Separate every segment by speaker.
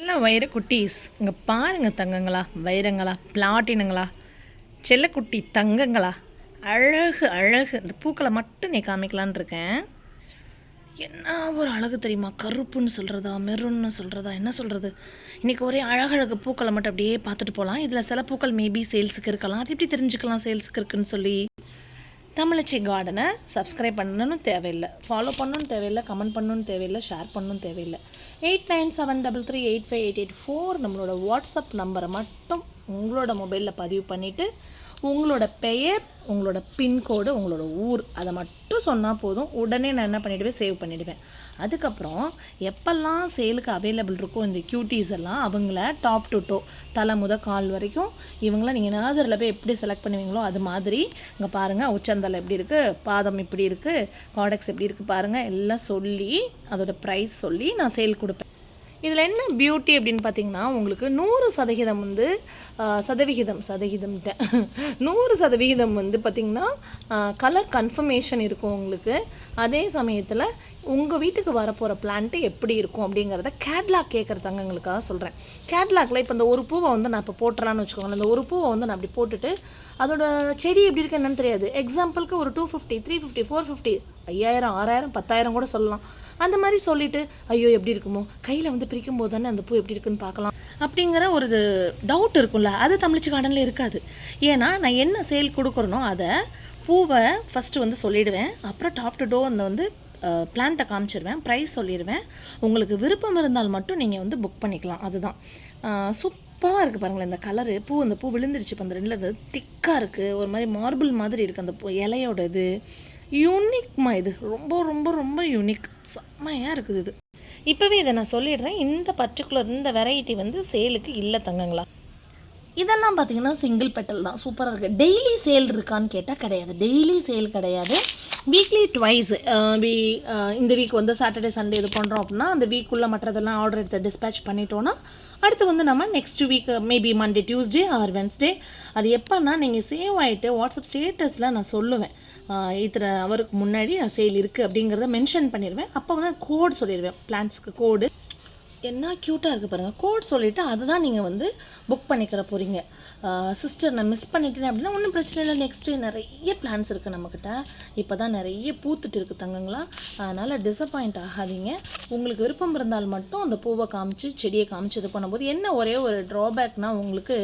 Speaker 1: எல்லாம் வைர குட்டீஸ். இங்கே பாருங்க தங்கங்களா வைரங்களா பிளாட்டினுங்களா செல்லக்குட்டி தங்கங்களா. அழகு அழகு. இந்த பூக்களை மட்டும் நீ காமிக்கலான்னு இருக்கேன். என்ன ஒரு அழகு தெரியுமா? கருப்புன்னு சொல்கிறதா மெருன்னு சொல்கிறதா என்ன சொல்கிறது இன்றைக்கி ஒரே அழகழகு பூக்களை மட்டும் அப்படியே பார்த்துட்டு போகலாம் இதில் சில பூக்கள் மேபி சேல்ஸுக்கு இருக்கலாம். அது எப்படி தெரிஞ்சுக்கலாம் சேல்ஸுக்கு இருக்குன்னு சொல்லி. தமிழச்சி கார்டனை சப்ஸ்கிரைப் பண்ணணும்னு தேவையில்லை. ஃபாலோ பண்ணணும்னு தேவையில்லை கமெண்ட் பண்ணணும்னு தேவையில்லை ஷேர் பண்ணணும்னு தேவையில்லை. Eight nine seven double three eight five eight eight four நம்மளோட வாட்ஸ்அப் நம்பரை மட்டும் உங்களோட மொபைலில் பதிவு பண்ணிவிட்டு உங்களோட பெயர் உங்களோட பின்கோடு உங்களோட ஊர் அதை மட்டும் சொன்னால் போதும். உடனே நான் என்ன பண்ணிவிடுவேன் சேவ் பண்ணிவிடுவேன் அதுக்கப்புறம் எப்பெல்லாம் சேலுக்கு அவைலபிள் இருக்கோ இந்த க்யூட்டிஸ் எல்லாம் அவங்கள டாப் டு டோ தலை முத கால் வரைக்கும் இவங்கள நீங்கள் நாசரில் போய் எப்படி செலக்ட் பண்ணுவீங்களோ அது மாதிரி இங்கே பாருங்கள் உச்சந்தலை எப்படி இருக்குது பாதம் இப்படி இருக்குது காடெக்ஸ் எப்படி இருக்குது பாருங்கள் எல்லாம் சொல்லி அதோடய ப்ரைஸ் சொல்லி நான் சேல் கொடுப்பேன். இதில் என்ன பியூட்டி அப்படின்னு பார்த்தீங்கன்னா உங்களுக்கு நூறு சதவிகிதம் வந்து சதவிகிதம் சதவிகிதம்ட்ட நூறு சதவிகிதம் வந்து பார்த்திங்கன்னா கலர் கன்ஃபர்மேஷன் இருக்கும் உங்களுக்கு. அதே சமயத்தில் உங்கள் வீட்டுக்கு வரப்போகிற பிளான்ட்டு எப்படி இருக்கும் அப்படிங்கிறத கேட்லாக் கேட்குறதாங்க தங்கங்களுக்காக சொல்கிறேன் கேட்லாக்ல இப்போ இந்த ஒரு பூவை வந்து நான் இப்போ போட்டுறான்னு வச்சுக்கோங்களேன். இந்த ஒரு பூவை வந்து நான் அப்படி போட்டுட்டு அதோட செடி எப்படி இருக்கு என்னன்னு தெரியாது. எக்ஸாம்பிளுக்கு ஒரு two fifty three fifty four fifty ஐயாயிரம் ஆறாயிரம் பத்தாயிரம் கூட சொல்லலாம். அந்த மாதிரி சொல்லிட்டு ஐயோ எப்படி இருக்குமோ? கையில் வந்து பிரிக்கும் போது தானே அந்த பூ எப்படி இருக்குன்னு பார்க்கலாம். அப்படிங்கிற ஒரு டவுட் இருக்கும்ல. அது தமிழ்ச்சி கார்டனில் இருக்காது. ஏன்னா நான் என்ன சேல் கொடுக்குறனோ அதை பூவை ஃபஸ்ட்டு வந்து சொல்லிடுவேன். அப்புறம் டாப் டு டோ அந்த வந்து பிளான்ட்டை காமிச்சிருவேன். ப்ரைஸ் சொல்லிடுவேன். உங்களுக்கு விருப்பம் இருந்தால் மட்டும் நீங்கள் வந்து புக் பண்ணிக்கலாம். அதுதான். சூப்பராக இருக்குது பாருங்களேன் இந்த கலரு பூ அந்த பூ விழுந்துருச்சு இப்போ அந்த ரெண்டில் திக்காக இருக்குது ஒரு மாதிரி மார்பிள் மாதிரி இருக்குது அந்த பூ இலையோட இது. யூனிக்மா இது. ரொம்ப ரொம்ப ரொம்ப யூனிக் செம்மையாக இருக்குது இது. இப்போவே இதை நான் சொல்லிடுறேன். இந்த பர்டிகுலர் இந்த வெரைட்டி வந்து சேலுக்கு இல்லை தங்கங்களா. இதெல்லாம் பார்த்திங்கன்னா சிங்கிள் பெட்டல் தான். சூப்பராக இருக்குது டெய்லி சேல் இருக்கான்னு கேட்டால் கிடையாது. டெய்லி சேல் கிடையாது. வீக்லி ட்வைஸ் வீ இந்த வீக் வந்து சாட்டர்டே சண்டே இது பண்ணுறோம் அப்படின்னா அந்த வீக்குள்ளே மற்றதெல்லாம் ஆர்டர் எடுத்து டிஸ்பேச் பண்ணிட்டோன்னா அடுத்து வந்து நம்ம next week maybe Monday Tuesday or Wednesday அது எப்போன்னா நீங்கள் சேவ் ஆகிட்டு வாட்ஸ்அப் ஸ்டேட்டஸில் நான் சொல்லுவேன். இத்தனை அவருக்கு முன்னாடி நான் சேல் இருக்குது அப்படிங்கிறத மென்ஷன் பண்ணிடுவேன். அப்போ வந்து கோட் சொல்லிடுவேன். பிளான்ஸ்க்கு கோடு என்ன க்யூட்டாக இருக்குது பாருங்கள் கோட் சொல்லிவிட்டு அதுதான் நீங்கள் வந்து புக் பண்ணிக்கிற போகிறீங்க சிஸ்டர் நான் மிஸ் பண்ணிட்டேன் அப்படின்னா ஒன்றும் பிரச்சனை இல்லை. நெக்ஸ்ட்டு நிறைய பிளான்ஸ் இருக்குது நம்மக்கிட்ட இப்போ தான் நிறைய பூத்துட்டு இருக்குது தங்கங்களா. அதனால் டிசப்பாயிண்ட் ஆகாதீங்க. உங்களுக்கு விருப்பம் இருந்தால் மட்டும் அந்த பூவை காமிச்சு செடியை காமிச்சு இது பண்ணும்போது என்ன ஒரே ஒரு ட்ராபேக்னால் உங்களுக்கு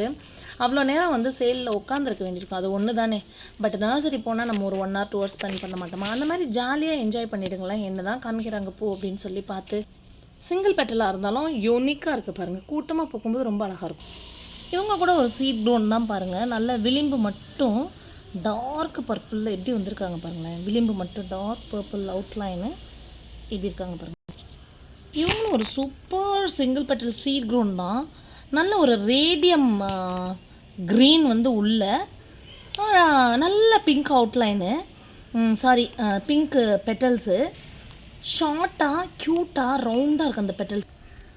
Speaker 1: அவ்வளோ நேரம் வந்து சேலில் உட்காந்துருக்க வேண்டியிருக்கும். அது ஒன்று தானே பட் நர்சரி போனால் நம்ம ஒரு one hour two hours spend பண்ண மாட்டோமா? அந்த மாதிரி ஜாலியாக என்ஜாய் பண்ணிடுங்களேன். என்ன தான் காமிக்கிறாங்க பூ அப்படின்னு சொல்லி பார்த்து சிங்கிள் பெட்டலாக இருந்தாலும் யூனிக்காக இருக்குது பாருங்கள் கூட்டமாக போகும்போது ரொம்ப அழகாக இருக்கும். இவங்க கூட ஒரு சீட் டோன் தான் பாருங்கள் நல்ல விளிம்பு மட்டும் டார்க் பர்பிளில் எப்படி வந்திருக்காங்க பாருங்களேன். விளிம்பு மட்டும் டார்க் பர்பிள் அவுட்லைனு இப்படி இருக்காங்க பாருங்கள் இவங்களும் ஒரு super single petal seed grown தான். நல்ல ஒரு ரேடியம் க்ரீன் வந்து உள்ள நல்ல pink outline sorry pink petals ஷார்ட்டாக க்யூட்டாக ரவுண்டாக இருக்குது அந்த பெட்டல்ஸ்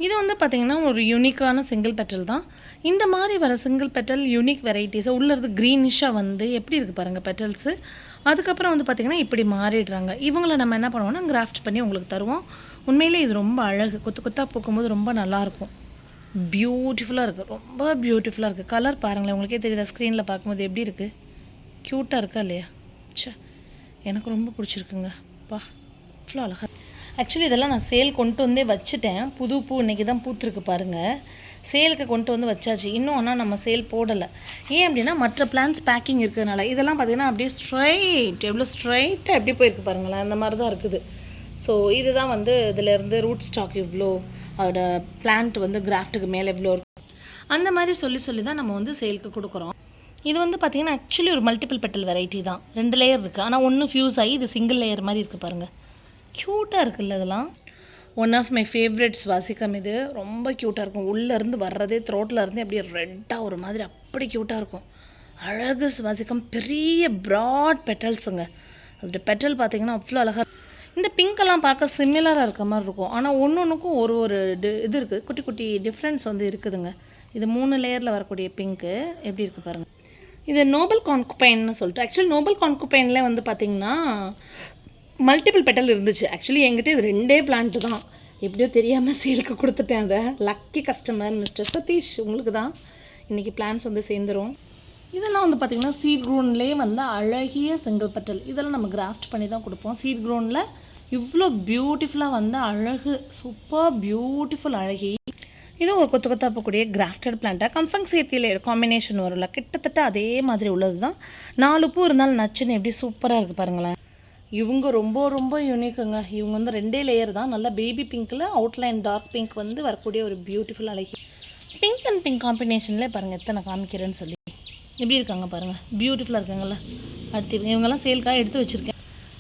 Speaker 1: இது வந்து பார்த்திங்கன்னா ஒரு யூனிக்கான சிங்கிள் பெட்டல் தான். இந்த மாதிரி வர சிங்கிள் பெட்டல் யூனிக் வெரைட்டிஸை உள்ளது க்ரீனிஷாக வந்து எப்படி இருக்குது பாருங்கள் பெட்டல்ஸு அதுக்கப்புறம் வந்து பார்த்திங்கன்னா இப்படி மாறிடுறாங்க. இவங்களை நம்ம என்ன பண்ணுவோம்னா கிராஃப்ட் பண்ணி உங்களுக்கு தருவோம். உண்மையிலே இது ரொம்ப அழகு. கொத்து கொத்தாக பூக்கும்போது ரொம்ப நல்லாயிருக்கும் பியூட்டிஃபுல்லாக இருக்குது ரொம்ப பியூட்டிஃபுல்லாக இருக்குது கலர் பாருங்களேன். உங்களுக்கே தெரியுதா? ஸ்க்ரீனில் பார்க்கும்போது எப்படி இருக்குது க்யூட்டாக இருக்கா இல்லையா? ச்சே. எனக்கு ரொம்ப பிடிச்சிருக்குங்க. பா இவ்வளோ அழகா. ஆக்சுவலி இதெல்லாம் நான் சேல் கொண்டு வந்தே வச்சுட்டேன். புது பூ இன்றைக்கி தான் பூத்துருக்கு பாருங்கள் சேலுக்கு கொண்டு வந்து வச்சாச்சு. இன்னும் ஆனால் நம்ம சேல் போடலை. ஏன் அப்படின்னா மற்ற பிளான்ஸ் பேக்கிங் இருக்கிறதுனால. இதெல்லாம் பார்த்தீங்கன்னா அப்படியே ஸ்ட்ரைட் எவ்வளோ ஸ்ட்ரைட்டாக எப்படி போயிருக்கு பாருங்களேன். அந்த மாதிரி தான் இருக்குது. ஸோ இதுதான் வந்து இதிலேருந்து ரூட் ஸ்டாக் இவ்வளோ அதோட பிளான்ட் வந்து கிராஃப்ட்டுக்கு மேலே இவ்வளோ இருக்கும் அந்த மாதிரி சொல்லி சொல்லி தான் நம்ம வந்து சேலுக்கு கொடுக்குறோம். இது வந்து பார்த்தீங்கன்னா ஆக்சுவலி ஒரு மல்டிபிள் பெட்டல் வெரைட்டி தான். ரெண்டு லேயர் இருக்குது ஆனால் ஒன்று ஃபியூஸ் ஆகி இது சிங்கிள் லேயர் மாதிரி இருக்குது பாருங்கள் க்யூட்டாக இருக்குல்ல இதெல்லாம்? ஒன் ஆஃப் மை ஃபேவரட்ஸ் வாசிக்கம் இது. ரொம்ப க்யூட்டாக இருக்கும். உள்ளேருந்து வர்றதே த்ரோட்டில் இருந்து அப்படியே ரெட்டாக ஒரு மாதிரி அப்படி க்யூட்டாக இருக்கும். அழகு சுவாசிக்கம் பெரிய ப்ராட் பெட்டல்ஸுங்க அதோட பெட்டல் பார்த்திங்கன்னா அவ்வளோ அழகாக இந்த பிங்க்கெல்லாம் பார்க்க சிமிலராக இருக்க மாதிரி இருக்கும். ஆனால் ஒன்று ஒன்றுக்கும் ஒரு ஒரு டி- இது இருக்குது குட்டி குட்டி டிஃப்ரென்ஸ் வந்து இருக்குதுங்க. இது மூணு லேயரில் வரக்கூடிய பிங்க்கு எப்படி இருக்குது பாருங்கள் இது நோபல் கான்குபைன்னு சொல்லிட்டு ஆக்சுவலி நோபல் கான்குபைனில் வந்து பார்த்திங்கன்னா மல்டிபிள் பெட்டல் இருந்துச்சு. ஆக்சுவலி என்கிட்ட இது ரெண்டே பிளான்ட் தான். எப்படியோ தெரியாமல் சேலுக்கு கொடுத்துட்டேன் அதை. லக்கி கஸ்டமர் மிஸ்டர் சதீஷ் உங்களுக்கு தான் இன்றைக்கி பிளான்ஸ் வந்து சேர்ந்துரும். இதெல்லாம் வந்து பார்த்திங்கன்னா சீட் க்ரோன்லேயே வந்து அழகிய செங்கல்பட்டல் இதெல்லாம் நம்ம கிராஃப்ட் பண்ணி தான் கொடுப்போம். சீட் க்ரோனில் இவ்வளோ பியூட்டிஃபுல்லாக வந்து அழகு சூப்பர் பியூட்டிஃபுல் அழகி. இது ஒரு கொத்து கொத்தா போகக்கூடிய கிராஃப்டட் பிளான்ட்டாக கம்ஃபங் சேர்த்தியில் காம்பினேஷன் வரும்ல. கிட்டத்தட்ட அதே மாதிரி உள்ளது தான் நாலு பூ இருந்தாலும் நச்சுன்னு எப்படி சூப்பராக இருக்குது பாருங்களேன். இவங்க ரொம்ப ரொம்ப யூனிக்குங்க இவங்க வந்து ரெண்டே லேயர் தான். நல்லா பேபி பிங்க்கில் அவுட்லைன் டார்க் பிங்க் வந்து வரக்கூடிய ஒரு பியூட்டிஃபுல் அழகி. பிங்க் அண்ட் பிங்க் காம்பினேஷன்லேயே பாருங்கள் எத்தனை காமிக்கிறேன்னு சொல்லி. எப்படி இருக்காங்க பாருங்கள் பியூட்டிஃபுல்லாக இருக்காங்கல்ல. அடுத்து இவங்கெல்லாம் சேல்க்காக எடுத்து வச்சுருக்கேன்.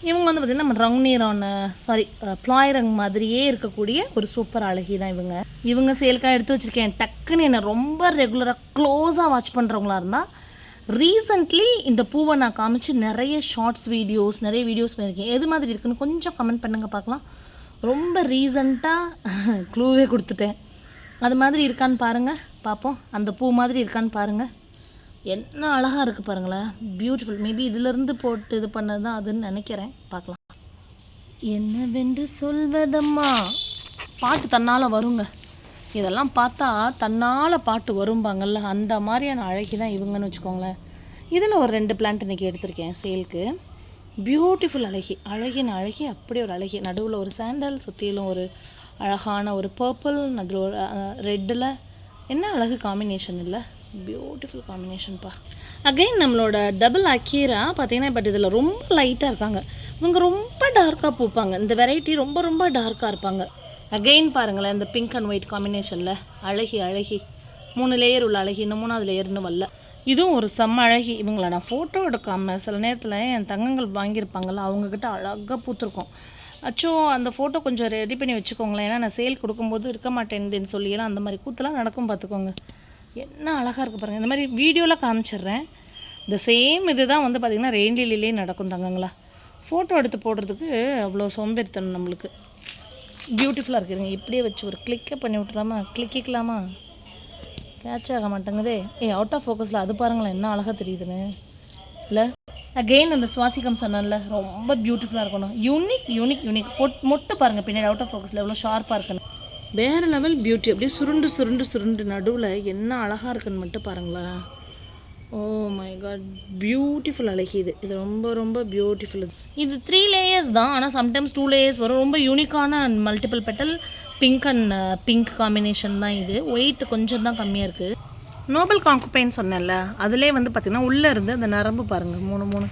Speaker 1: இவங்க வந்து பார்த்திங்கன்னா நம்ம ரங் நீரான சாரி ப்ளாய் மாதிரியே இருக்கக்கூடிய ஒரு சூப்பர் அழகி தான் இவங்க. இவங்க சேல்க்காக எடுத்து வச்சுருக்கேன். டக்குன்னு என்னை ரொம்ப ரெகுலராக க்ளோஸாக வாட்ச் பண்ணுறவங்களா இருந்தால் ரீசன்ட்லி இந்த பூவை நான் காமிச்சு நிறைய ஷார்ட்ஸ் வீடியோஸ் நிறைய வீடியோஸ் பண்ணியிருக்கேன். எது மாதிரி இருக்குன்னு கொஞ்சம் கமெண்ட் பண்ணுங்க பார்க்கலாம். ரொம்ப ரீசண்டாக க்ளூவே கொடுத்துட்டேன். அது மாதிரி இருக்கான்னு பாருங்கள் பார்ப்போம். அந்த பூ மாதிரி இருக்கான்னு பாருங்கள் என்ன அழகாக இருக்குது பாருங்களேன். பியூட்டிஃபுல் மேபி இதிலிருந்து போட்டு இது பண்ணது தான் அதுன்னு நினைக்கிறேன். பார்க்கலாம். என்னவென்று சொல்வதம்மா? பாட்டு தன்னால் வருங்க. இதெல்லாம் பார்த்தா தன்னால் பாட்டு வரும்பாங்கல்ல. அந்த மாதிரியான அழகி தான் இவங்கன்னு வச்சுக்கோங்களேன். இதில் ஒரு ரெண்டு பிளான்ட் இன்றைக்கி எடுத்திருக்கேன் சேலுக்கு. பியூட்டிஃபுல் அழகி. அழகின் அழகி அப்படி ஒரு அழகி. நடுவில் ஒரு சாண்டல் சுற்றிலும் ஒரு அழகான ஒரு பர்பிள் நடுவில் ரெட்டில் என்ன அழகு காம்பினேஷன் இல்லை? பியூட்டிஃபுல் காம்பினேஷன்ப்பா அகைன் நம்மளோட டபுள் அக்கீரா பார்த்தீங்கன்னா பட் இதில் ரொம்ப லைட்டாக இருக்காங்க. இவங்க ரொம்ப டார்க்காக பூப்பாங்க. இந்த வெரைட்டி ரொம்ப ரொம்ப டார்க்காக இருப்பாங்க. அகைன் பாருங்களேன் இந்த பிங்க் அண்ட் ஒயிட் காம்பினேஷனில் அழகி அழகி. மூணு லேயர் உள்ள அழகி இன்னும் மூணாவது லேயர்னு வரல. இதுவும் ஒரு செம்ம அழகி. இவங்கள நான் ஃபோட்டோ எடுக்காமல் சில நேரத்தில் என் தங்கங்கள் வாங்கியிருப்பாங்கல்ல அவங்கக்கிட்ட அழகாக பூத்துருக்கோம். அச்சோ அந்த ஃபோட்டோ கொஞ்சம் ரெடி பண்ணி வச்சுக்கோங்களேன். ஏன்னா நான் சேல் கொடுக்கும்போது இருக்க மாட்டேன்னு சொல்லியெல்லாம் அந்த மாதிரி கூத்தெல்லாம் நடக்கும் பார்த்துக்கோங்க. என்ன அழகாக இருக்குது பாருங்கள் இந்த மாதிரி வீடியோவில் காமிச்சிடுறேன். இந்த சேம் இது தான் வந்து பார்த்திங்கன்னா ரெயின்லிலே நடக்கும் தங்கங்களா. ஃபோட்டோ எடுத்து போடுறதுக்கு அவ்வளோ சோம்பேறித்தனம் நம்மளுக்கு. பியூட்டிஃபுல்லாக இருக்குதுங்க இப்படியே வச்சு ஒரு கிளிக்கை பண்ணி விட்டுலாமா கிளிக்கிக்கலாமா கேட்ச் ஆக மாட்டேங்குதே. ஏ அவுட் ஆஃப் ஃபோக்கஸில் அது பாருங்களேன் என்ன அழகாக தெரியுதுன்னு. இல்லை அகெயின் அந்த சுவாசிக்கம் சொன்னேன்ல ரொம்ப பியூட்டிஃபுல்லாக இருக்கணும். யூனிக் யூனிக் யூனிக் பொட் மொட்டு பாருங்கள் பின்னாடி அவுட் ஆஃப் ஃபோக்கஸில் எவ்வளோ ஷார்ப்பாக இருக்கணும் வேறு லெவல் பியூட்டி அப்படியே சுருண்டு சுருண்டு சுருண்டு நடுவில் என்ன அழகாக இருக்குன்னு மட்டும் பாருங்களேன். ஓ மை காட் பியூட்டிஃபுல் அழகி இது. இது ரொம்ப ரொம்ப பியூட்டிஃபுல் இது த்ரீ லேயர்ஸ் தான் ஆனால் சம்டைம்ஸ் டூ லேயர்ஸ் வரும். ரொம்ப யூனிக்கான multiple petal pink and pink combination தான் இது. ஒயிட் கொஞ்சம் தான் கம்மியாக இருக்குது நோபல் காங்குபைன் சொன்னேன்ல அதிலே வந்து பார்த்திங்கன்னா உள்ளே இருந்து அந்த நரம்பு பாருங்கள் மூணு மூணு.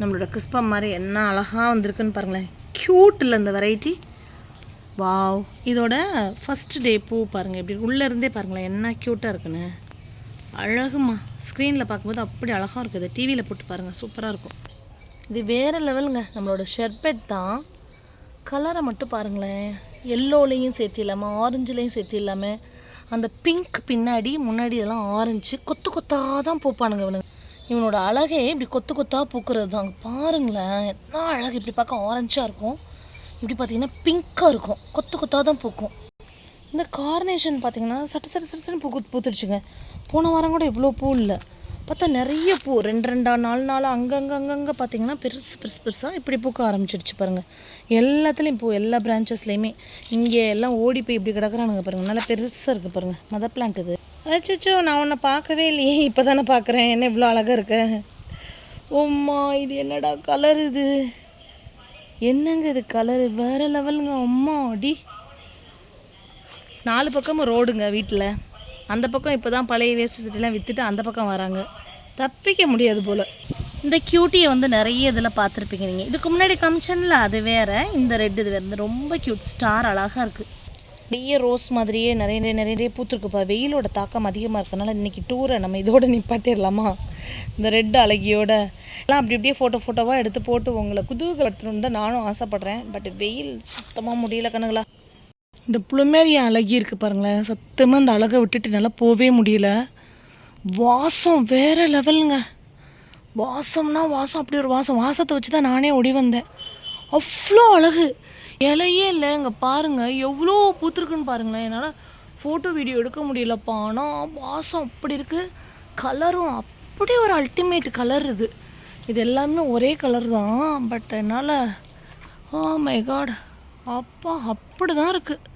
Speaker 1: நம்மளோட கிறிஸ்பம் மாதிரி என்ன அழகாக வந்திருக்குன்னு பாருங்களேன். க்யூட் இல்லை இந்த வெரைட்டி வாவ். இதோட ஃபஸ்ட் டே பூ பாருங்கள் எப்படி உள்ளே இருந்தே பாருங்களேன் என்ன க்யூட்டாக இருக்குன்னு. அழகுமா. ஸ்க்ரீனில் பார்க்கும்போது அப்படி அழகாக இருக்குது. டிவியில் போட்டு பாருங்கள் சூப்பராக இருக்கும். இது வேறு லெவலுங்க நம்மளோட ஷெர்பெட் தான். கலரை மட்டும் பாருங்களேன். எல்லோலையும் சேர்த்து இல்லாமல் ஆரஞ்சுலேயும் சேர்த்து இல்லாமல் அந்த பிங்க் பின்னாடி முன்னாடி இதெல்லாம் ஆரஞ்சு கொத்து கொத்தாக தான் பூப்பானுங்க இவனுங்க. இவனோட அழகே இப்படி கொத்து கொத்தாக பூக்கிறது தான் பாருங்களேன் என்ன அழகு. இப்படி பார்க்க ஆரஞ்சாக இருக்கும். இப்படி பார்த்தீங்கன்னா பிங்க்காக இருக்கும். கொத்து கொத்தாக தான் பூக்கும். இந்த கார்னேஷன் பார்த்தீங்கன்னா சட்டு சட்டு சட்டு சட்டு பூ பூத்துடுச்சுங்க. போன வாரம் கூட இவ்வளோ பூ இல்லை. பார்த்தா நிறைய பூ. ரெண்டு ரெண்டா நாலு நாலு அங்கங்கே அங்கங்கே பார்த்தீங்கன்னா பெருசு பெருசு பெருசாக இப்படி பூக்க ஆரம்பிச்சிடுச்சு பாருங்கள் எல்லாத்துலேயும் பூ எல்லா பிரான்ச்சஸ்லேயுமே இங்கே எல்லாம் ஓடி போய் இப்படி கிடக்குறானுங்க பாருங்கள் நல்லா பெருசாக இருக்குது பாருங்கள் மதர் பிளான்ட் இது. அச்சோ நான் உன்னை பார்க்கவே இல்லையே. இப்போ தானே பார்க்குறேன். என்ன இவ்வளோ அழகாக இருக்க? ஓம்மா இது என்னடா கலர் இது? என்னங்க இது கலரு வேறு லெவலுங்க அம்மா அடி. நாலு பக்கமும் ரோடுங்க வீட்டில். அந்த பக்கம் இப்போ தான் பழைய வேஸ்ட் சிட்டிலாம் விற்றுட்டு அந்த பக்கம் வராங்க. தப்பிக்க முடியாது போல். இந்த க்யூட்டியை வந்து நிறைய இதில் பார்த்துருப்பீங்க நீங்கள் இதுக்கு முன்னாடி காமிச்சேன்ல அது வேறு. இந்த ரெட் இது வேறு. ரொம்ப க்யூட் ஸ்டார் அழகாக இருக்குது நிறைய ரோஸ் மாதிரியே நிறைய நிறைய நிறைய நிறைய பூத்துருக்குப்பா. வெயிலோட தாக்கம் அதிகமாக இருக்கனால இன்றைக்கி டூரை நம்ம இதோட நிப்பாட்டிடலாமா? இந்த ரெட் அழகியோட. எல்லாம் அப்படி அப்படியே ஃபோட்டோ ஃபோட்டோவாக எடுத்து போட்டு உங்களை குதூகலப்படுத்தணும்னு தான் நானும் ஆசைப்பட்றேன். பட் வெயில் சுத்தமாக முடியல கணுங்களா இந்த புளுமேரிய அழகி இருக்குது பாருங்களேன். சத்தமாக இந்த அழகை விட்டுட்டு நல்லா போகவே முடியல. வாசம் வேறு லெவலுங்க. வாசம்னா வாசம் அப்படி ஒரு வாசம். வாசத்தை வச்சு தான் நானே ஓடி வந்தேன். அவ்வளோ அழகு. இலையே இல்லை இங்கே பாருங்கள் எவ்வளோ பூத்துருக்குன்னு பாருங்களேன். என்னால் ஃபோட்டோ வீடியோ எடுக்க முடியலப்பா. ஆனால் வாசம் அப்படி இருக்குது கலரும் அப்படி ஒரு அல்டிமேட் கலர் இது. இது எல்லாமே ஒரே கலர் தான் பட் என்னால் ஓ மை காட் அப்பா அப்படி தான் இருக்குது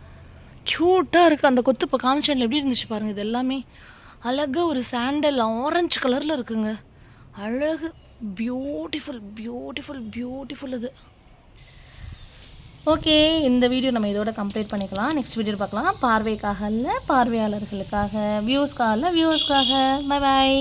Speaker 1: க்யூட்டாக இருக்குது அந்த கொத்து இப்போ காமிச்சனில் எப்படி இருந்துச்சு பாருங்கள் இது எல்லாமே அழகாக ஒரு சாண்டல் ஆரஞ்சு கலரில் இருக்குங்க. அழகு பியூட்டிஃபுல் பியூட்டிஃபுல் பியூட்டிஃபுல் இது. ஓகே இந்த வீடியோ நம்ம இதோட கம்ப்ளீட் பண்ணிக்கலாம். நெக்ஸ்ட் வீடியோ பார்க்கலாம். பார்வைக்காக இல்லை பார்வையாளர்களுக்காக. வியூஸ்க்காக இல்லை வியூஸ்க்காக பை பாய்